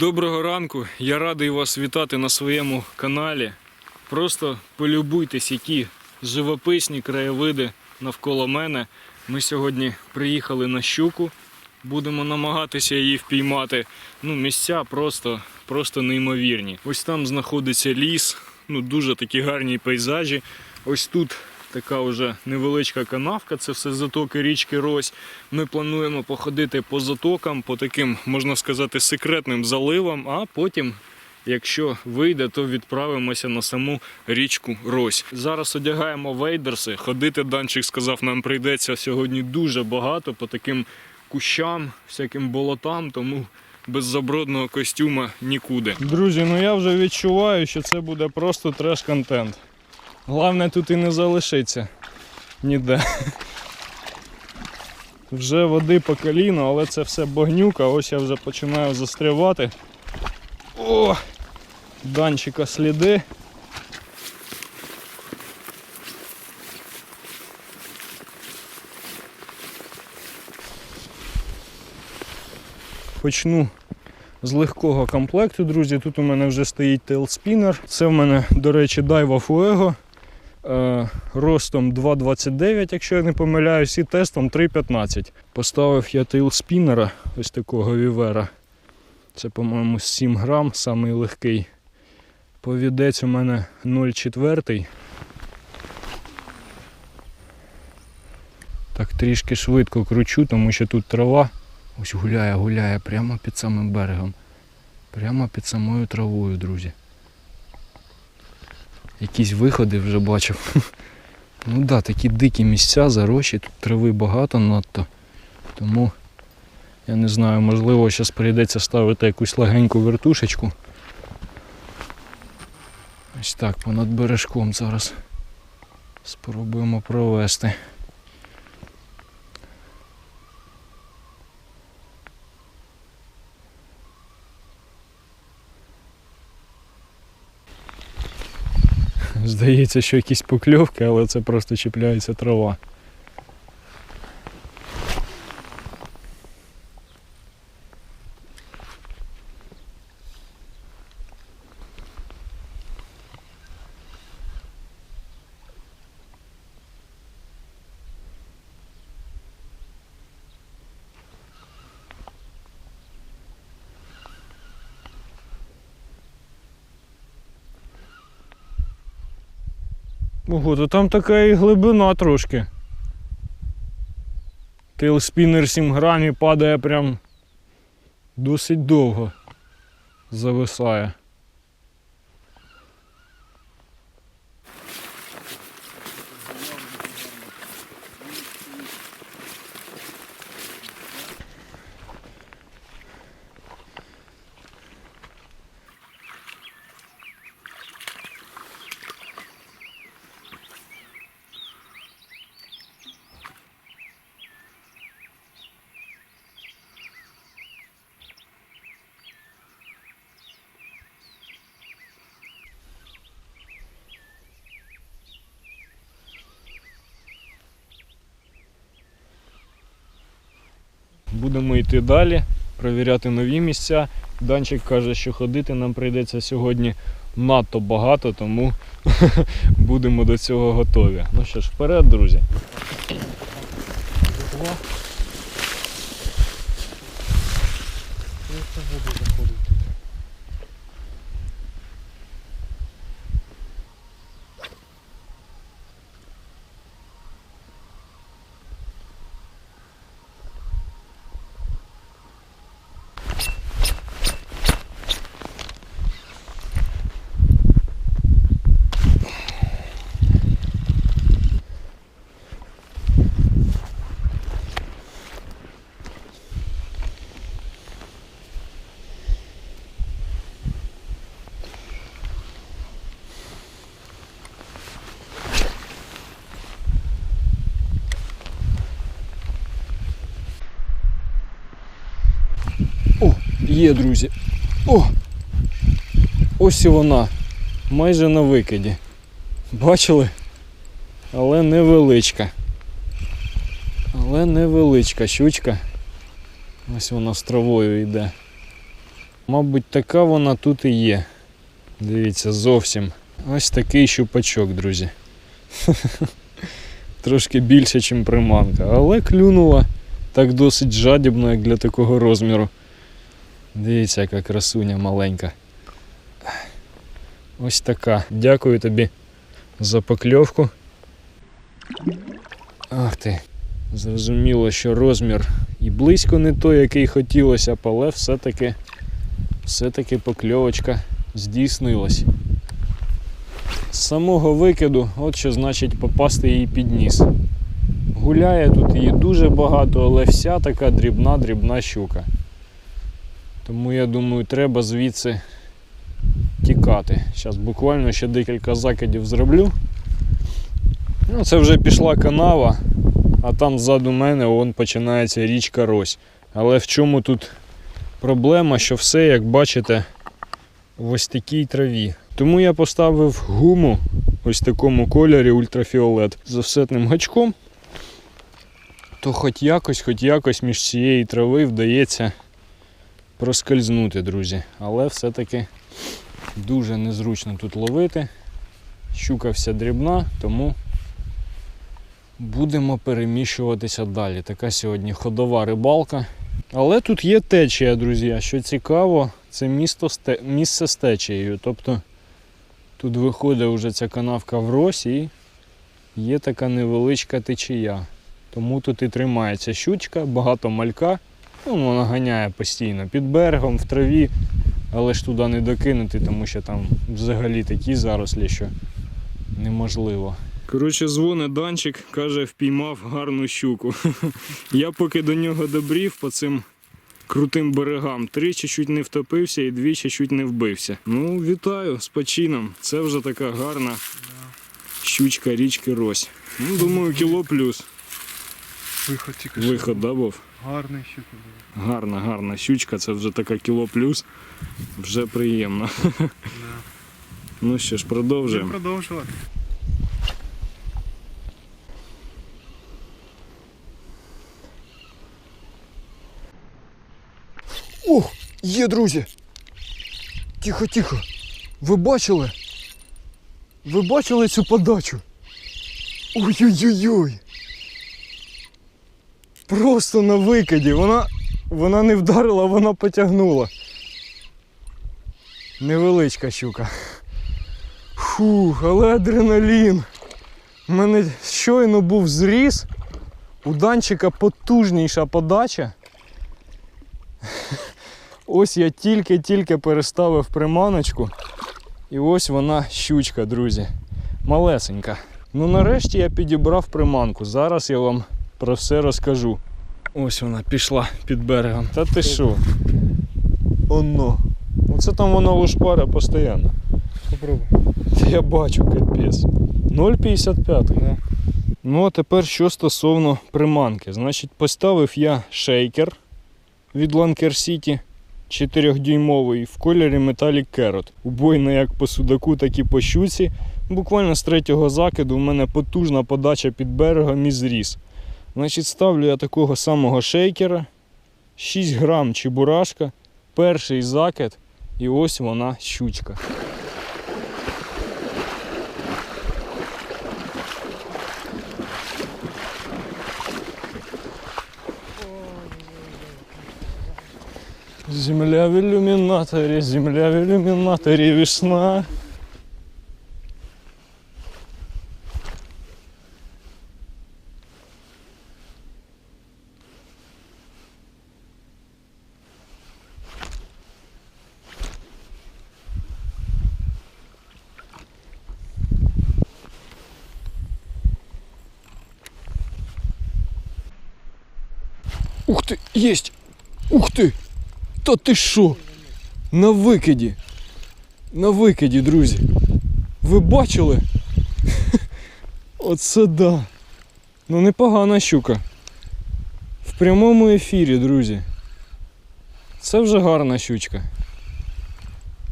Доброго ранку. Я радий вас вітати на своєму каналі. Просто полюбуйтесь, які живописні краєвиди навколо мене. Ми сьогодні приїхали на щуку. Будемо намагатися її впіймати. Ну, місця просто, просто неймовірні. Ось там знаходиться ліс, ну дуже такі гарні пейзажі. Ось тут така вже невеличка канавка, це все затоки річки Рось. Ми плануємо походити по затокам, по таким, можна сказати, секретним заливам, а потім. Якщо вийде, то відправимося на саму річку Рось. Зараз одягаємо вейдерси. Ходити данчик сказав, нам прийдеться сьогодні дуже багато по таким кущам, всяким болотам, тому без забродного костюма нікуди. Друзі, ну я вже відчуваю, що це буде просто треш-контент. Головне тут і не залишиться ніде. Вже води по коліно, але це все багнюка. Ось я вже починаю застрявати. О! Данчика сліди. Почну з легкого комплекту, друзі. Тут у мене вже стоїть тейлспінер. Це в мене, до речі, Daiwa Fuego. Е, ростом 2,29, якщо я не помиляюсь, і тестом 3,15. Поставив я тейлспінера, ось такого вівера. Це, по-моєму, 7 грам, самий легкий. Повідець у мене 0,4. Так трішки швидко кручу, тому що тут трава ось гуляє, гуляє прямо під самим берегом. Прямо під самою травою, друзі. Якісь виходи вже бачив. Ну так, да, такі дикі місця, зарощі, тут трави багато надто. Тому я не знаю, можливо, зараз прийдеться ставити якусь легеньку вертушечку. Ось так, понад бережком зараз спробуємо провести. Здається, що якісь покльовки, але це просто чіпляється трава. Ого, то там така і глибина трошки. Тейлспінер 7 грамів падає прям досить довго. Зависає. Будемо йти далі, перевіряти нові місця. Данчик каже, що ходити нам прийдеться сьогодні надто багато, тому будемо до цього готові. Ну що ж, вперед, друзі. О, є, друзі. О! Ось і вона. Майже на викиді. Бачили? Але невеличка. Але невеличка щучка. Ось вона з травою йде. Мабуть, така вона тут і є. Дивіться, зовсім. Ось такий щупачок, друзі. Трошки більше, ніж приманка, але клюнула так досить жадібно, як для такого розміру. Дивіться, яка красуня маленька. Ось така. Дякую тобі за покльовку. Ах ти. Зрозуміло, що розмір і близько не той, який хотілося але все-таки все-таки покльовочка здійснилась. З самого викиду, от що значить попасти її під ніс. Гуляє тут її дуже багато, але вся така дрібна-дрібна щука. Тому я думаю, треба звідси тікати. Зараз буквально ще декілька закидів зроблю. Ну, це вже пішла канава, а там ззаду мене вон починається річка Рось. Але в чому тут проблема, що все, як бачите, в ось такій траві. Тому я поставив гуму ось такому кольорі ультрафіолет з офсетним гачком. То хоч якось, хоч якось між цієї трави вдається проскользнути, друзі. Але все-таки дуже незручно тут ловити. Щука вся дрібна, тому будемо переміщуватися далі. Така сьогодні ходова рибалка. Але тут є течія, друзі. Що цікаво, це місто, місце з течією. Тобто тут виходить вже ця канавка в рось і є така невеличка течія. Тому тут і тримається щучка, багато малька. Ну, вона ганяє постійно під берегом, в траві, але ж туди не докинути, тому що там взагалі такі зарослі, що неможливо. Коротше, дзвонить Данчик, каже, впіймав гарну щуку. Я поки до нього добрів по цим крутим берегам. Тричі чуть не втопився і двічі чуть не вбився. Ну, вітаю з почином. Це вже така гарна щучка річки Рось. Ну, думаю, кіло плюс. Виход тільки. Виход, да, був? Гарний щука був. Гарна, гарна щучка, це вже така кіло плюс. Вже приємно. Да. Ну що ж, Будемо продовжуємо. продовжувати. О, є, друзі. Тихо, тихо. Ви бачили? Ви бачили цю подачу? Ой-ой-ой-ой. Просто на викиді. Вона, вона не вдарила, вона потягнула. Невеличка щука. Фух, але адреналін. У мене щойно був зріз. У Данчика потужніша подача. Ось я тільки-тільки переставив приманочку. І ось вона щучка, друзі. Малесенька. Ну нарешті я підібрав приманку. Зараз я вам про все розкажу. Ось вона пішла під берегом. Та ти що? Оно. Оце там вона лушпаря постійно. Попробуй. Та я бачу капець. 0,55. Да. Ну, а тепер що стосовно приманки. Значить, поставив я шейкер від Lanker City 4-дюймовий в кольорі Metallic Carrot. Убойно як по судаку, так і по щуці. Буквально з третього закиду в мене потужна подача під берегом і зріз. Значить, ставлю я такого самого шейкера, 6 грам чебурашка, перший закид, і ось вона щучка. Земля в иллюминаторе, земля в иллюминаторе, весна. Ух ты, есть! Ух ты! Та ти що? На викиді. На викиді, друзі. Ви бачили? Оце да. Ну непогана щука. В прямому ефірі, друзі. Це вже гарна щучка.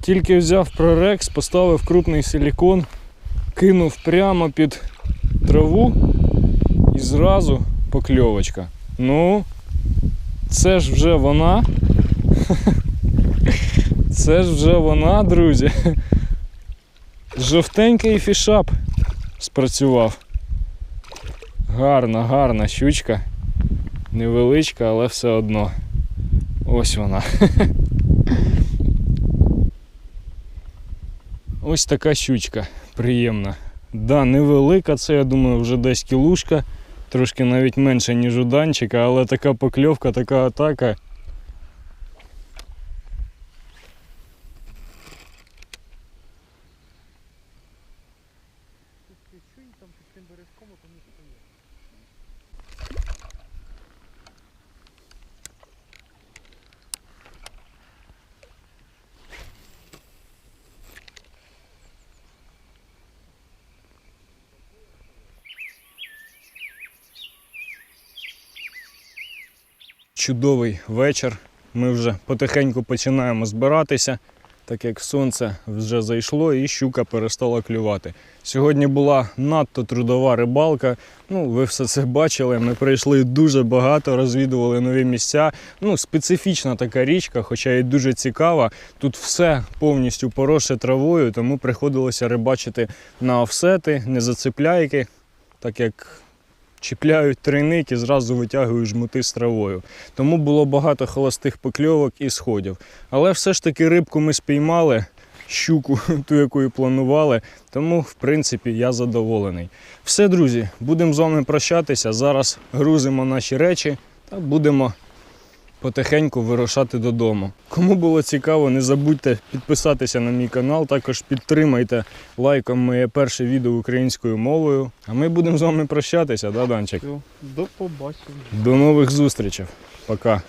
Тільки взяв прорекс, поставив крупний силікон, кинув прямо під траву і зразу покльовочка. Ну, це ж вже вона. Це ж вже вона, друзі. Жовтенький фішап спрацював. Гарна, гарна щучка. Невеличка, але все одно. Ось вона. Ось така щучка приємна. Да, невелика, це я думаю, вже десь кілушка, трошки навіть менше, ніж у данчика, але така покльовка, така атака. Чудовий вечір. Ми вже потихеньку починаємо збиратися, так як сонце вже зайшло і щука перестала клювати. Сьогодні була надто трудова рибалка. Ну, ви все це бачили. Ми пройшли дуже багато, розвідували нові місця. Ну, специфічна така річка, хоча і дуже цікава. Тут все повністю поросше травою, тому приходилося рибачити на офсети, не зацепляйки, так як чіпляють тройник і зразу витягують жмути з травою. Тому було багато холостих покльовок і сходів. Але все ж таки рибку ми спіймали, щуку, ту, яку і планували. Тому, в принципі, я задоволений. Все, друзі, будемо з вами прощатися. Зараз грузимо наші речі та будемо потихеньку вирушати додому. Кому було цікаво, не забудьте підписатися на мій канал, також підтримайте лайком моє перше відео українською мовою. А ми будемо з вами прощатися, да, Данчик? До побачення. До нових зустрічей. Пока.